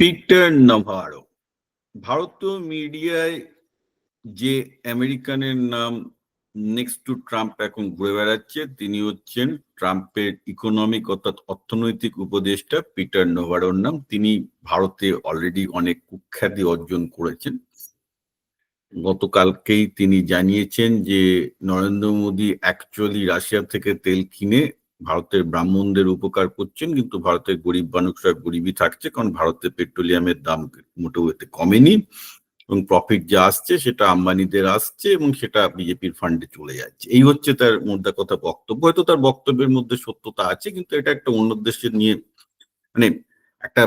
Peter Navarro. ভারতীয় মিডিয়ায় যে আমেরিকানের নাম নেক্সট টু ট্রাম্প এখন ঘুরে বেড়াচ্ছে, তিনি হচ্ছেন ট্রাম্পের ইকোনমিক অর্থাৎ অর্থনৈতিক উপদেষ্টা পিটার নোভারোর নাম। তিনি ভারতে অলরেডি অনেক কুখ্যাতি অর্জন করেছেন। গতকালকেই তিনি জানিয়েছেন যে, নরেন্দ্র মোদী অ্যাকচুয়ালি রাশিয়া থেকে তেল কিনে ভারতের ব্রাহ্মণদের উপকার করছেন, কিন্তু ভারতের গরিব মানুষরা গরিবই থাকছে, কারণ ভারতে পেট্রোলিয়ামের দাম মোটেও এতে কমেনি এবং প্রফিট যা আসছে সেটা আম্বানিদের আসছে এবং সেটা বিজেপির ফান্ডে চলে যাচ্ছে। এই হচ্ছে তার মোদ্দা কথা বক্তব্য। হয়তো তার বক্তব্যের মধ্যে সত্যতা আছে, কিন্তু এটা একটা অন্য দেশের নিয়ে মানে একটা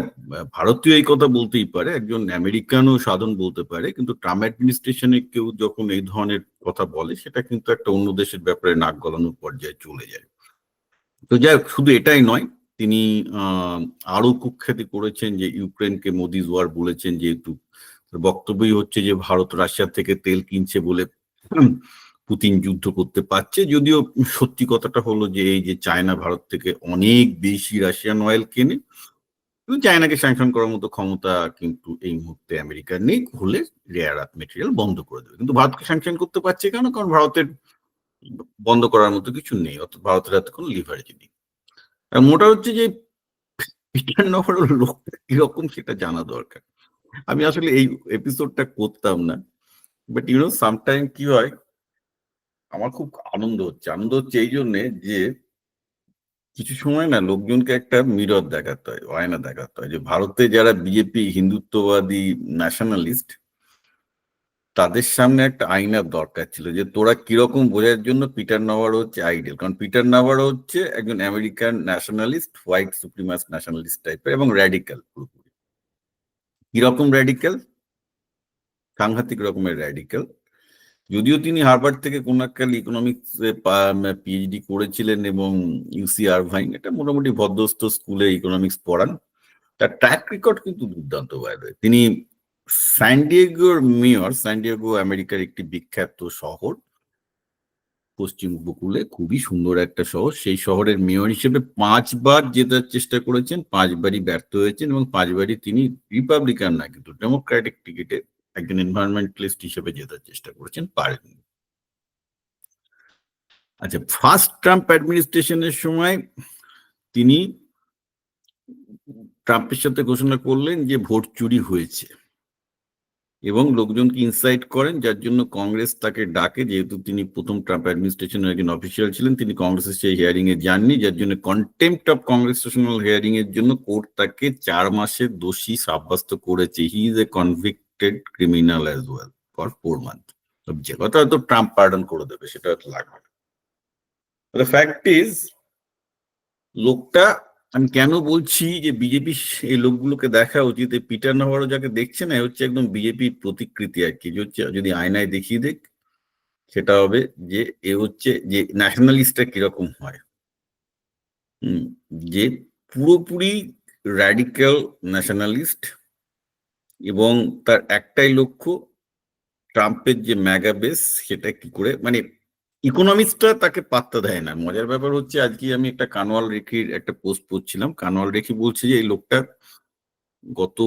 ভারতীয় এই কথা বলতেই পারে, একজন আমেরিকানও সাধন বলতে পারে, কিন্তু ট্রাম্প অ্যাডমিনিস্ট্রেশনে কেউ যখন এই ধরনের কথা বলে, সেটা কিন্তু একটা অন্য দেশের ব্যাপারে নাক গলানোর পর্যায়ে চলে যায়। তো যাই শুধু এটাই নয়, তিনি আরও কুখ্যাতি করেছেন যে ইউক্রেনকে মোদি ওয়ার বলেছেন যেহেতু। বক্তব্যই হচ্ছে যে ভারত রাশিয়া থেকে তেল কিনছে বলে পুতিন যুদ্ধ করতে পারছে। যদিও সত্যি কথাটা হলো যে এই যে চায়না ভারত থেকে অনেক বেশি রাশিয়ান অয়েল কেনে চায়নাকে স্যাংশন করার মতো ক্ষমতা কিন্তু এই মুহূর্তে আমেরিকার নেই, হলে রেয়ার আর্থ মেটেরিয়াল বন্ধ করে দেবে। কিন্তু ভারতকে স্যাংশন করতে পারছে কেন? কারণ ভারতের বন্ধ করার মতো কিছু নেই, অর্থাৎ ভারতের হাতে কোনো লিভারেজ নেই। মোটা হচ্ছে যে পিটার নগর লোকটা কীরকম সেটা জানা দরকার। আমি আসলে এই এপিসোডটা করতাম না বাট ইউনো সামটাইম কি হয়, আমার খুব আনন্দ হচ্ছে। আনন্দ হচ্ছে এই জন্যে যে কিছু সময় না লোকজনকে একটা মিরর দেখাতে হয় আয়না দেখাতে হয় যে ভারতে যারা বিজেপি হিন্দুত্ববাদী ন্যাশনালিস্ট তাদের সামনে একটা আইনার দরকার ছিল যে তোরা কীরকম বোঝার জন্য পিটার নাভারো হচ্ছে আইডিয়াল। কারণ পিটার নাভারো হচ্ছে একজন American nationalist white supremacist nationalist টাইপের এবং র্যাডিক্যাল পুরোপুরি। কীরকম র্যাডিক্যাল সাংঘাতিক রকমের র্যাডিক্যাল যদিও তিনি হার্ভার্ড থেকে কোন একটা ইকোনমিক্স পিএইচডি করেছিলেন এবং ইউসি আরভাইন এটা মোটামুটি ভদ্রস্থ স্কুলে ইকোনমিক্স পড়ান। তার ট্র্যাক রেকর্ড কিন্তু দুর্দান্ত বাইরে তিনি স্যান্ডিয়েগোর মেয়র স্যান্ডিয়েগো আমেরিকার একটি বিখ্যাত শহর। পশ্চিম উপকূলে খুবই সুন্দর একটা শহর। সেই শহরের মেয়র হিসেবে পাঁচবার জেতার চেষ্টা করেছেন, পাঁচবারই ব্যর্থ হয়েছেন এবং পাঁচবারই তিনি রিপাবলিকান না, কিন্তু ডেমোক্রেটিক টিকিটে একজন এনভায়রনমেন্টালিস্ট হিসেবে জেতার চেষ্টা করেছেন, পারেননি। আচ্ছা ফার্স্ট ট্রাম্প অ্যাডমিনিস্ট্রেশনের সময় তিনি ট্রাম্পের সাথে ঘোষণা করলেন যে ভোট চুরি হয়েছে। এবং লোকজনকে ইনসাইট করেন, যার জন্য কংগ্রেস তাকে ডাকে। যেহেতু তিনি প্রথম ট্রাম্প অ্যাডমিনিস্ট্রেশনের একজন অফিসিয়াল ছিলেন, তিনি কংগ্রেসের সেই হিয়ারিং এ যাননি, যার জন্য কন্টেম্পট অফ কংগ্রেসেশনাল হিয়ারিং এর জন্য কোর্ট তাকে চার মাসের দোষী সাব্যস্ত করেছে। He is a convicted criminal as well for four month যে কথা হয়তো ট্রাম্প পার্ডন করে দেবে, সেটা হয়তো লাগবে ফ্যাক্ট ইজ লোকটা আমি কেন বলছি যে বিজেপি এই লোকগুলোকে দেখা উচিত? এই পিটার নাভারো যাকে দেখছে না হচ্ছে একদম বিজেপির প্রতিকৃতি আর কি। হচ্ছে যদি আয়নায় দেখিয়ে দেখ, সেটা হবে যে এ হচ্ছে যে ন্যাশনালিস্টটা কীরকম হয়। যে পুরোপুরি র্যাডিক্যাল ন্যাশনালিস্ট এবং তার একটাই লক্ষ্য, ট্রাম্পের যে ম্যাগা বেস সেটা কি করে মানে ইকোনমিক্সটা তাকে পাত্তা দেয় না। মজার ব্যাপার হচ্ছে, আজকে আমি একটা কানওয়াল রেখির একটা পোস্ট পড়ছিলাম। কানওয়াল রেখি বলছে যে, এই লোকটা গত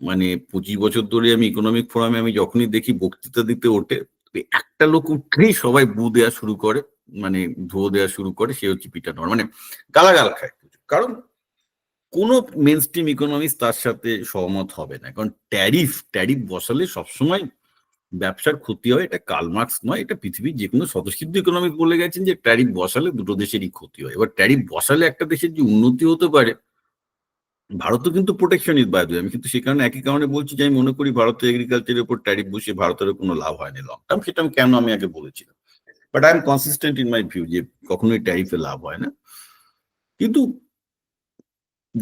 মানে পঁচিশ বছর ধরে আমি ইকোনমিক ফোরামে আমি যখনই দেখি বক্তৃতা দিতে ওঠে একটা লোক উঠলেই সবাই বু দেওয়া শুরু করে মানে ধুয়ো দেওয়া শুরু করে, সে হচ্ছে পিটার মানে গালাগাল খায় কারণ কোন মেন স্ট্রিম ইকোনমিক্স তার সাথে সহমত হবে না। কারণ ট্যারিফ ট্যারিফ বসালে সবসময় ব্যবসার ক্ষতি হয়, এটা কালমার্কস নয়, এটা পৃথিবীর যে কোনো স্বতঃসিদ্ধ ইকোনমিক বলে গেছেন যে ট্যারিফ বসালে দুটো দেশেরই ক্ষতি হয়। এবার ট্যারিফ বসালে একটা দেশের যে উন্নতি হতে পারে, ভারতও কিন্তু প্রোটেকশন ইজ বাই আমি কিন্তু সে কারণে একই কারণে বলছি যে আমি মনে করি ভারতের এগ্রিকালচারের উপর ট্যারিফ বসে ভারতের কোনো লাভ হয়নি লং টার্ম সেটা আমি কেন আমি আগে বলেছিলাম। But I am consistent in my view যে কখনোই ট্যারিফে লাভ হয় না। কিন্তু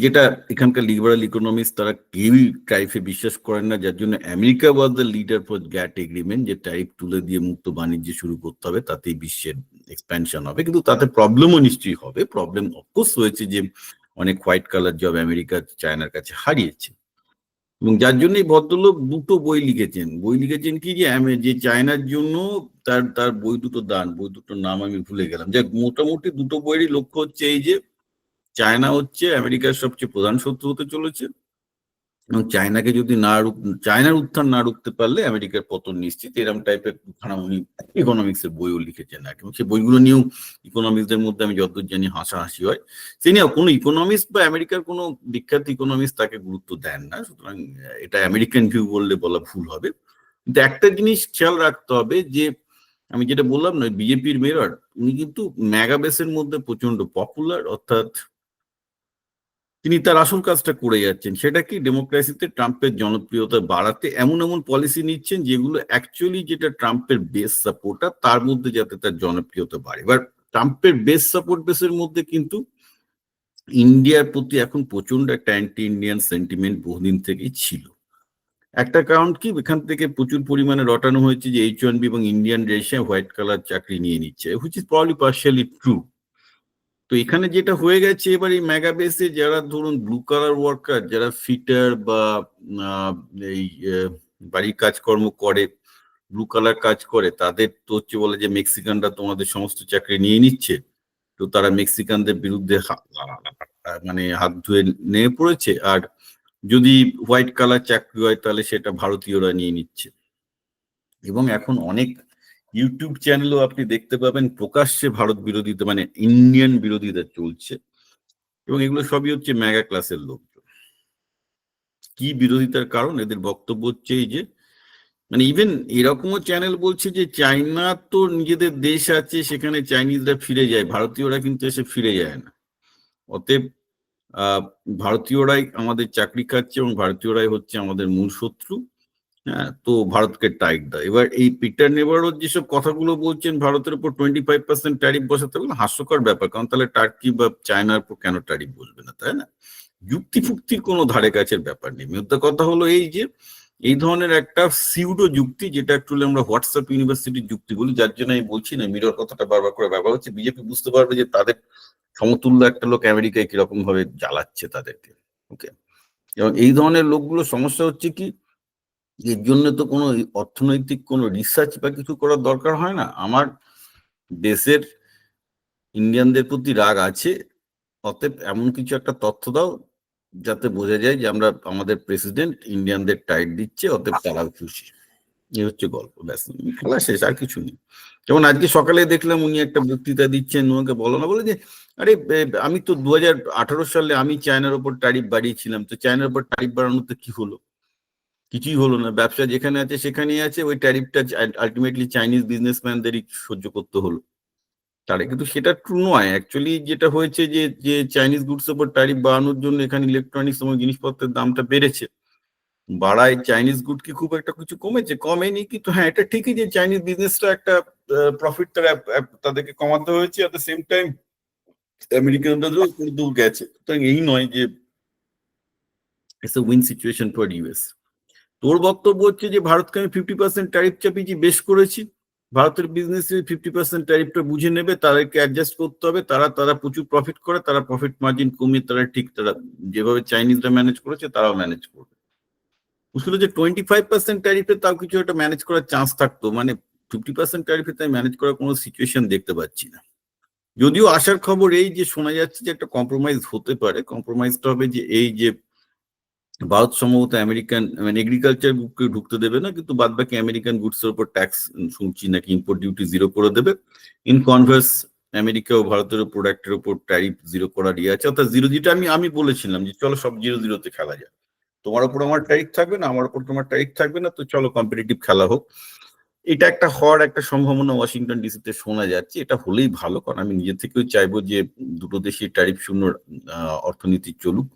যেটা এখানকার লিবারাল ইকোনমিক্স তারা কেউই টাইফে বিশ্বাস করেন না, যার জন্য America was the leader for GATT agreement যে টাইপ তুলে দিয়ে মুক্ত বাণিজ্য শুরু করতে হবে, তাতেই বিশ্বের এক্সপ্যানশন হবে। কিন্তু তাতে প্রবলেমও নিশ্চয়ই হবে। প্রবলেম অফকোর্স হয়েছে যে অনেক হোয়াইট কালার জব আমেরিকা চায়নার কাছে হারিয়েছে। এবং যার জন্য এই ভদ্রলোক দুটো বই লিখেছেন। বই লিখেছেন কি যে যে চায়নার জন্য তার তার বই দুটো দান, বই দুটোর নাম আমি ভুলে গেলাম। যাক, মোটামুটি দুটো বইয়েরই লক্ষ্য হচ্ছে এই যে চায়না হচ্ছে আমেরিকার সবচেয়ে প্রধান শত্রু হতে চলেছে। এবং চায়নাকে যদি না চায়নার উত্থান না রুখতে পারলে আমেরিকার পতন নিশ্চিত। এরকম টাইপের খানা উনি ইকোনমিক্স এর বইও লিখেছেন আর। এবং সেই বইগুলো নিয়েও ইকোনমিক্সদের মধ্যে আমি যতদূর জানি হাসাহাসি হয়। নিয়ে কোনো ইকোনমিক্স বা আমেরিকার কোনো বিখ্যাত ইকোনমিক্স তাকে গুরুত্ব দেন না। সুতরাং এটা আমেরিকান ভিউ বললে বলা ভুল হবে। কিন্তু একটা জিনিস খেয়াল রাখতে হবে যে, আমি যেটা বললাম না বিজেপির মেয়র, উনি কিন্তু মেগাবেসের মধ্যে প্রচণ্ড পপুলার অর্থাৎ তিনি তার আসল কাজটা করে যাচ্ছেন। সেটা কি ডেমোক্রেসিতে ট্রাম্পের জনপ্রিয়তা বাড়াতে এমন এমন পলিসি নিচ্ছেন যেগুলো অ্যাকচুয়ালি যেটা ট্রাম্পের বেস সাপোর্টার তার মধ্যে যাতে তার জনপ্রিয়তা বাড়ে। এবার ট্রাম্পের বেস সাপোর্ট বেসের মধ্যে কিন্তু ইন্ডিয়ার প্রতি এখন প্রচণ্ড একটা অ্যান্টি ইন্ডিয়ান সেন্টিমেন্ট বহুদিন থেকেই ছিল। একটা কারণ কি? এখান থেকে প্রচুর পরিমাণে রটানো হয়েছে যে এইচ ওয়ান বি এবং ইন্ডিয়ান রেশে হোয়াইট কালার চাকরি নিয়ে নিচ্ছে which is probably partially true তো এখানে যেটা হয়ে গেছে, এবার এই মেগাবেসে যারা ধরুন ব্লু কালার ওয়ার্কার যারা ফিটার বা এই বাড়ির কাজকর্ম করে ব্লু কালার কাজ করে, তাদের তো হচ্ছে বলে যে মেক্সিকানরা তোমাদের সমস্ত চাকরি নিয়ে নিচ্ছে। তো তারা মেক্সিকানদের বিরুদ্ধে মানে হাত ধুয়ে নেমে পড়েছে। আর যদি হোয়াইট কালার চাকরি হয়, তাহলে সেটা ভারতীয়রা নিয়ে নিচ্ছে। এবং এখন অনেক ইউটিউব চ্যানেলও আপনি দেখতে পাবেন প্রকাশ্যে ভারত বিরোধিতা মানে ইন্ডিয়ান বিরোধিতা চলছে। এবং এগুলো সবই হচ্ছে মেগা ক্লাসের লোকজন। কি বিরোধিতার কারণ? এদের বক্তব্য হচ্ছে এই যে মানে ইভেন এরকমও চ্যানেল বলছে যে চাইনা তো নিজেদের দেশ আছে, সেখানে চাইনিজরা ফিরে যায়, ভারতীয়রা কিন্তু এসে ফিরে যায় না। অতএব ভারতীয়রাই আমাদের চাকরি খাচ্ছে এবং ভারতীয়রাই হচ্ছে আমাদের মূল শত্রু। হ্যাঁ তো ভারতকে টাইট দেয়। এবার এই পিটার নেবারও যেসব কথাগুলো বলছেন, ভারতের উপর টোয়েন্টি ফাইভ পার্সেন্ট ট্যারিফ বসাতে বলে হাস্যকর ব্যাপার। কারণ তাহলে টার্কি বা চায়নার উপর কেন ট্যারিফ বসবে না, তাই না? যুক্তি ফুক্তির কোনো ধারে কাছের ব্যাপার নেই। মোদ্দা কথা হলো এই যে, এই ধরনের একটা সিউডো যুক্তি, যেটা অ্যাকচুয়ালি আমরা হোয়াটসঅ্যাপ ইউনিভার্সিটির যুক্তি বলি, যার জন্য আমি বলছি না মিরর কথাটা বারবার করে ব্যবহার হচ্ছে। বিজেপি বুঝতে পারবে যে তাদের সমতুল্য একটা লোক আমেরিকায় কীরকম ভাবে জ্বালাচ্ছে তাদেরকে ওকে এবং এই ধরনের লোকগুলো সমস্যা হচ্ছে কি এর জন্য তো কোনো অর্থনৈতিক কোনো রিসার্চ বা কিছু করার দরকার হয় না। আমার দেশের ইন্ডিয়ানদের প্রতি রাগ আছে। অতএব এমন কিছু একটা তথ্য দাও যাতে বোঝা যায় যে আমরা, আমাদের প্রেসিডেন্ট ইন্ডিয়ানদের টাইট দিচ্ছে, অতএব তারাও খুশি। এই হচ্ছে গল্প, ব্যাস। খেলা শেষ, আর কিছু নেই। যেমন আজকে সকালে দেখলাম উনি একটা বক্তৃতা দিচ্ছেন, ওনাকে বলো না, বলে যে, আরে আমি তো দু হাজার আঠারো সালে আমি চায়নার ওপর ট্যারিফ বাড়িয়েছিলাম, তো চায়নার ওপর ট্যারিফ বাড়ানোতে কি হলো? কিছুই হলো না। ব্যবসা যেখানে আছে সেখানেই আছে, ওই ট্যারিফটা আলটিমেটলি চাইনিজ বিজনেসম্যানদেরই সহ্য করতে হলো। তারা কিন্তু সেটা ট্রু নয়। অ্যাকচুয়ালি যেটা হয়েছে যে যে চাইনিজ গুডস ওপর ট্যারিফ বাড়ানোর জন্য এখানে ইলেকট্রনিক্স এবং জিনিসপত্রের দামটা বেড়েছে। বাড়ায় চাইনিজ গুড কি খুব একটা কিছু কমেছে? কমেনি কিন্তু হ্যাঁ এটা ঠিকই যে চাইনিজ বিজনেসটা একটা প্রফিট তারা তাদেরকে কমাতে হয়েছে। অ্যাট দ্য সেম টাইম আমেরিকানদেরও একটু দূর গেছে। সুতরাং এই নয় যে it's win situation for US তোর বক্তব্য হচ্ছে যে ভারতকে আমি ফিফটি পার্সেন্ট ট্যারিফ চাপিয়েছি, বেশ করেছি। ভারতের বিজনেস ফিফটি পার্সেন্ট ট্যারিফটা বুঝে নেবে, তাদেরকে অ্যাডজাস্ট করতে হবে। তারা তারা প্রচুর প্রফিট করে, তারা প্রফিট মার্জিন কমিয়ে তারা ঠিক, তারা যেভাবে চাইনিজরা ম্যানেজ করেছে, তারাও ম্যানেজ করবে। শুধু যে টোয়েন্টি ফাইভ পার্সেন্ট ট্যারিফে তাও কিছু একটা ম্যানেজ করার চান্স থাকতো। মানে ফিফটি পার্সেন্ট ট্যারিফে তাই ম্যানেজ করার কোনো সিচুয়েশন দেখতে পাচ্ছি না। যদিও আসার খবর এই যে শোনা যাচ্ছে যে একটা কম্প্রোমাইজ হতে পারে কম্প্রোমাইজটা হবে যে এই যে ভারত সম্ভবত আমেরিকান মানে এগ্রিকালচার গুডকে ঢুকতে দেবে না, কিন্তু বাদ বাকি আমেরিকান গুডস এর উপর ট্যাক্স শুনছি নাকি ইম্পোর্ট ডিউটি জিরো করে দেবে। ইন কনভার্স আমেরিকা ও ভারতের প্রোডাক্টের উপর ট্যারিফ জিরো করার ইয়ে আছে, অর্থাৎ জিরো যেটা আমি আমি বলেছিলাম যে চলো সব জিরো জিরোতে খেলা যায় তোমার উপর আমার ট্যারিফ থাকবে না, আমার উপর তোমার ট্যারিফ থাকবে না, তো চলো কম্পিটিটিভ খেলা হোক। এটা একটা হওয়ার একটা সম্ভাবনা ওয়াশিংটন ডিসিতে শোনা যাচ্ছে, এটা হলেই ভালো, কারণ আমি নিজে থেকেও চাইব যে দুটো দেশই ট্যারিফ শূন্য অর্থনীতি চলুক।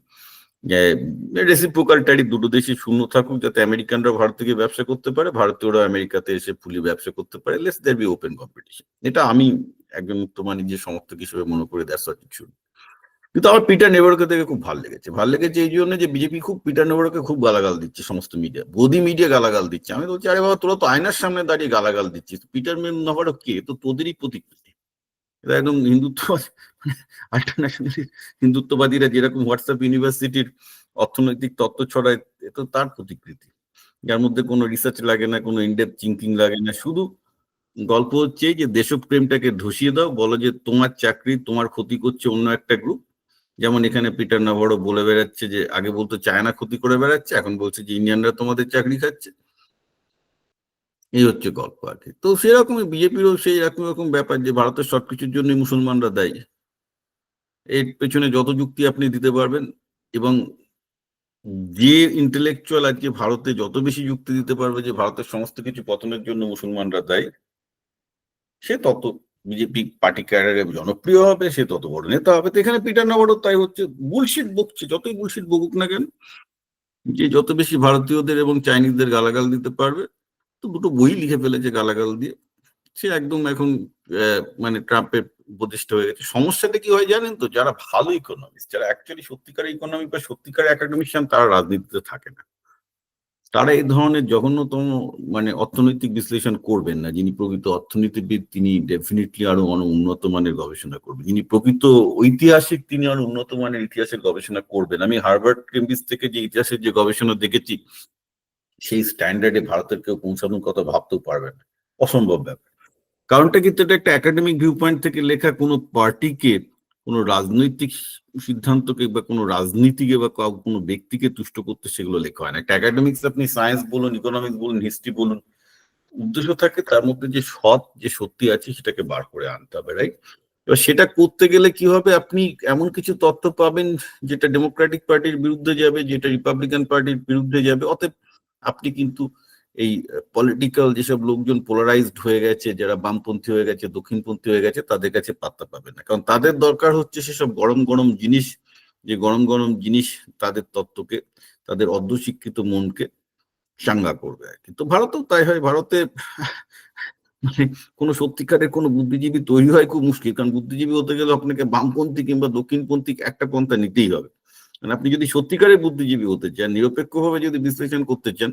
রেসিপ্রোকাল ট্যারিফ দুটো দেশই শূন্য থাকুক যাতে আমেরিকানরা ভারত থেকে ব্যবসা করতে পারে ভারতীয়রা আমেরিকাতে এসে ফুলি ব্যবসা করতে পারে। Let there be open competition এটা আমি একজন মুক্তমানি যে সমর্থক হিসেবে মনে করে ইট শুড কিন্তু আমার পিটার নেবারকে দেখে খুব ভালো লেগেছে। ভালো লেগেছে এই জন্য যে বিজেপি খুব পিটার নেবারকে খুব গালাগাল দিচ্ছে সমস্ত মিডিয়া গদি মিডিয়া গালাগাল দিচ্ছে। আমি বলছি, আরে বাবা, তোরা তো আয়নার সামনে দাঁড়িয়ে গালাগাল দিচ্ছিস। পিটার নেবারক কে? তো তোদেরই প্রতিকৃতি। এটা একদম হিন্দুত্ব আল্টারন্যাশনাল হিন্দুত্ববাদীরা যেরকম হোয়াটসঅ্যাপ ইউনিভার্সিটির অর্থনৈতিক তত্ত্ব ছড়ায়, এ তো তার প্রতিকৃতি। যার মধ্যে কোনো রিসার্চ লাগে না, কোনো ইনডেপ চিঙ্কিং লাগে না। শুধু গল্প হচ্ছে যে দেশপ্রেমটাকে ধসিয়ে দাও, বলো যে তোমার চাকরি, তোমার ক্ষতি করছে অন্য একটা গ্রুপ যেমন এখানে পিটার নাভারো বলে বেড়াচ্ছে যে, আগে বলতো চায়না ক্ষতি করে বেড়াচ্ছে, এখন বলছে যে ইন্ডিয়ানরা তোমাদের চাকরি খাচ্ছে। এই হচ্ছে গল্প আর কি। তো সেরকমই বিজেপিরও সেই রকম রকম ব্যাপার যে, ভারতের সবকিছুর জন্য মুসলমানরা দায়ী। এর পেছনে যত যুক্তি আপনি দিতে পারবেন এবং যে ইন্টেলেকচুয়াল আজকে ভারতে যত বেশি যুক্তি দিতে পারবে যে ভারতের সমস্ত কিছু পতনের জন্য মুসলমানরা দায়ী, সে তত বিজেপি পার্টি ক্যাডারে জনপ্রিয় হবে, সে তত বড় নেতা হবে। তো এখানে পিটার নাবারও তাই হচ্ছে বুলশিট বকছে, যতই বুলশিট বকুক না কেন, যে যত বেশি ভারতীয়দের এবং চাইনিজদের গালাগাল দিতে পারবে, তো দুটো বই লিখে ফেলেছে গালাগাল দিয়ে। সে একদম এখন মানে ট্রাম্পের উপদেষ্টা হয়ে গেছে। সমস্যাটা কি হয় জানেন তো? যারা ভালো ইকোনমিক্স যারা অ্যাকচুয়ালি সত্যিকারের ইকোনমিক বা সত্যিকার একাডেমিশিয়ান তারা রাজনীতিতে থাকে না। তারা এই ধরনের জঘন্যতম মানে অর্থনৈতিক বিশ্লেষণ করবেন না। যিনি প্রকৃত অর্থনীতিবিদ, তিনি ডেফিনেটলি আরও অনেক উন্নত মানের গবেষণা করবেন। যিনি প্রকৃত ঐতিহাসিক, তিনি আরও উন্নত মানের ইতিহাসের গবেষণা করবেন। আমি হার্ভার্ড, কেমব্রিজ থেকে যে ইতিহাসের যে গবেষণা দেখেছি, সেই স্ট্যান্ডার্ডে ভারতের কেউ পৌঁছানোর কথা ভাবতেও পারবেন না। অসম্ভব ব্যাপার। কারণটা কিন্তু এটা একটা একাডেমিক ভিউ পয়েন্ট থেকে লেখা কোনো পার্টিকে, কোনো রাজনৈতিক সিদ্ধান্তকে বা কোনো রাজনীতিকে বা কোনো ব্যক্তিকে তুষ্ট করতে সেগুলো লেখা হয় না। একটা একাডেমিক্স আপনি সায়েন্স বলুন ইকোনমিক্স বলুন হিস্ট্রি বলুন, উদ্দেশ্য থাকে তার মধ্যে যে সৎ, যে সত্যি আছে সেটাকে বার করে আনতে হবে রাইট এবার সেটা করতে গেলে কি হবে? আপনি এমন কিছু তথ্য পাবেন যেটা ডেমোক্রেটিক পার্টির বিরুদ্ধে যাবে, যেটা রিপাবলিকান পার্টির বিরুদ্ধে যাবে, অতএব আপনি কিন্তু এই পলিটিক্যাল যেসব লোকজন পোলারাইজড হয়ে গেছে, যারা বামপন্থী হয়ে গেছে, দক্ষিণপন্থী হয়ে গেছে, তাদের কাছে পাত্তা পাবেন না। কারণ তাদের দরকার হচ্ছে সেসব গরম গরম জিনিস, যে গরম গরম জিনিস তাদের তত্ত্বকে, তাদের অর্ধশিক্ষিত মনকে চাঙ্গা করবে। আর কি তো ভারতেও তাই হয়। ভারতে মানে কোনো সত্যিকারের কোনো বুদ্ধিজীবী তৈরি হয় খুব মুশকিল। কারণ বুদ্ধিজীবী হতে গেলে আপনাকে বামপন্থী কিংবা দক্ষিণপন্থী একটা পন্থা নিতেই হবে। মানে আপনি যদি সত্যিকারের বুদ্ধিজীবী হতে চান, নিরপেক্ষভাবে যদি বিশ্লেষণ করতে চান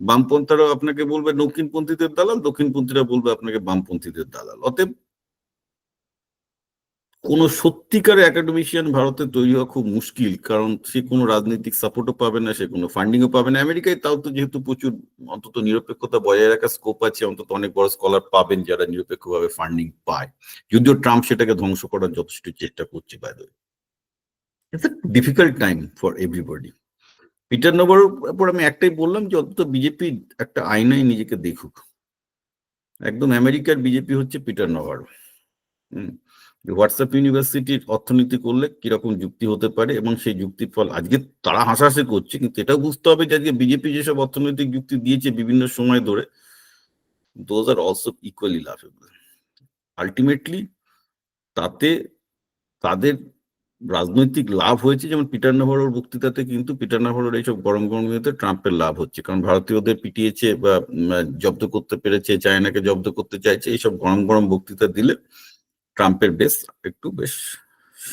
বামপন্থারাও আপনাকে বলবে দক্ষিণপন্থীদের দালাল, দক্ষিণপন্থীরা বলবে আপনাকে বামপন্থীদের দালাল। অতএব কোন সত্যিকার একাডেমিশিয়ান ভারতে তৈরি হওয়া খুব মুশকিল, কারণ সে কোনো রাজনৈতিক সাপোর্টও পাবে না, সে কোনো ফান্ডিংও পাবে না। আমেরিকায় তাও তো যেহেতু প্রচুর অন্তত নিরপেক্ষতা বজায় রাখার স্কোপ আছে, অন্তত অনেক বড় স্কলার পাবেন যারা নিরপেক্ষভাবে ফান্ডিং পায়। যদিও ট্রাম্প সেটাকে ধ্বংস করার যথেষ্ট চেষ্টা করছে বাইরে it's difficult time for everybody Peter Navarro উপর আমি একটাই বললাম যে অন্তত বিজেপি একটা আয়নায় নিজেকে দেখুক। একদম আমেরিকার বিজেপি হচ্ছে পিটার নভার হোয়াটসঅ্যাপ ইউনিভার্সিটির অর্থনীতি করলে কীরকম যুক্তি হতে পারে এবং সেই যুক্তির ফল আজকে তারা হাসাহাসি করছে, কিন্তু এটাও বুঝতে হবে যে আজকে বিজেপি যেসব অর্থনৈতিক যুক্তি দিয়েছে বিভিন্ন সময় ধরে those are also equally lovable ultimately তাতে তাদের রাজনৈতিক লাভ হয়েছে, যেমন পিটার নাভারোর বক্তৃতাতে কিন্তু পিটার নাভারোর এইসব গরম গরম ট্রাম্পের লাভ হচ্ছে। কারণ ভারতীয়দের পিটিয়েছে বা জব্দ করতে পেরেছে, চায়নাকে জব্দ করতে চাইছে, এইসব গরম গরম বক্তৃতা দিলে ট্রাম্পের বেশ একটু বেশ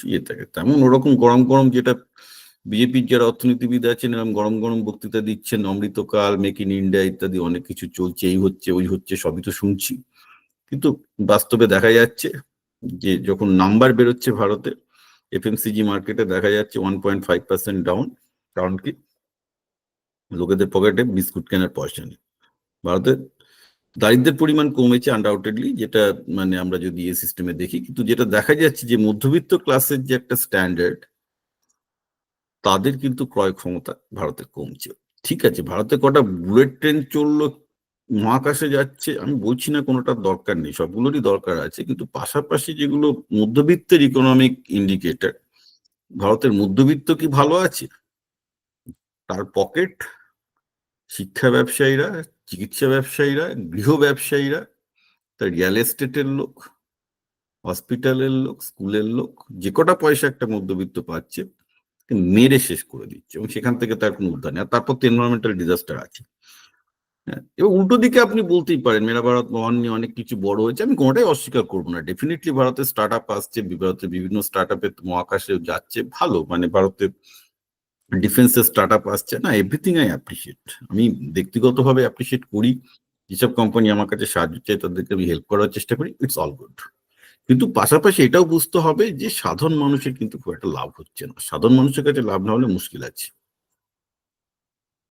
ইয়ে থাকে। তেমন ওরকম গরম গরম যেটা বিজেপির যারা অর্থনীতিবিদ আছেন, এরকম গরম গরম বক্তৃতা দিচ্ছেন, অমৃতকাল, মেক ইন ইন্ডিয়া ইত্যাদি অনেক কিছু চলছে, এই হচ্ছে, ওই হচ্ছে, সবই তো শুনছি। কিন্তু বাস্তবে দেখা যাচ্ছে যে যখন নাম্বার বেরোচ্ছে ভারতে এফএমসিজি মার্কেটে দেখা যাচ্ছে one point five percent down কারণ কি? লোকেদের পকেটে বিস্কুট কেনার পয়সা নেই ভারতে দারিদ্রের পরিমাণ কমেছে আনডাউটেডলি যেটা মানে আমরা যদি এই সিস্টেমে দেখি, কিন্তু যেটা দেখা যাচ্ছে যে মধ্যবিত্ত ক্লাসের যে একটা স্ট্যান্ডার্ড তাদের কিন্তু ক্রয় ক্ষমতা ভারতে কমছে। ঠিক আছে, ভারতে কটা বুলেট ট্রেন চলল মহাকাশে যাচ্ছে, আমি বলছি না কোনোটার দরকার নেই, সবগুলোরই দরকার আছে, কিন্তু পাশাপাশি যেগুলো মধ্যবিত্তের ইকোনমিক ইন্ডিকেটর ভারতের মধ্যবিত্ত কি ভালো আছে? তার পকেট শিক্ষা ব্যবসায়ীরা, চিকিৎসা ব্যবসায়ীরা, গৃহ ব্যবসায়ীরা, তার রিয়েল এস্টেটের লোক হসপিটালের লোক স্কুলের লোক, যে কটা পয়সা একটা মধ্যবিত্ত পাচ্ছে, মেরে শেষ করে দিচ্ছে এবং সেখান থেকে তার কোনো উদ্ধার নেই, আর তারপর তো এনভারনমেন্টাল ডিজাস্টার আছে। এবং উল্টো দিকে আপনি বলতেই পারেন, মেরা ভারত মহান নিয়ে অনেক কিছু বড় হয়েছে, আমি কোনোটাই অস্বীকার করব না। ডেফিনেটলি ভারতে স্টার্ট আপ আসছে, ভারতের বিভিন্ন স্টার্ট আপে মহাকাশে যাচ্ছে, ভালো মানে ভারতে ডিফেন্সের স্টার্ট আপ আসছে, না এভরিথিং আই অ্যাপ্রিসিয়েট আমি ব্যক্তিগতভাবে অ্যাপ্রিসিয়েট করি, যেসব কোম্পানি আমার কাছে সাহায্য চাই তাদেরকে আমি হেল্প করার চেষ্টা করি ইটস অল গুড কিন্তু পাশাপাশি এটাও বুঝতে হবে যে, সাধারণ মানুষের কিন্তু খুব একটা লাভ হচ্ছে না। সাধারণ মানুষের কাছে লাভ না হলে মুশকিল আছে।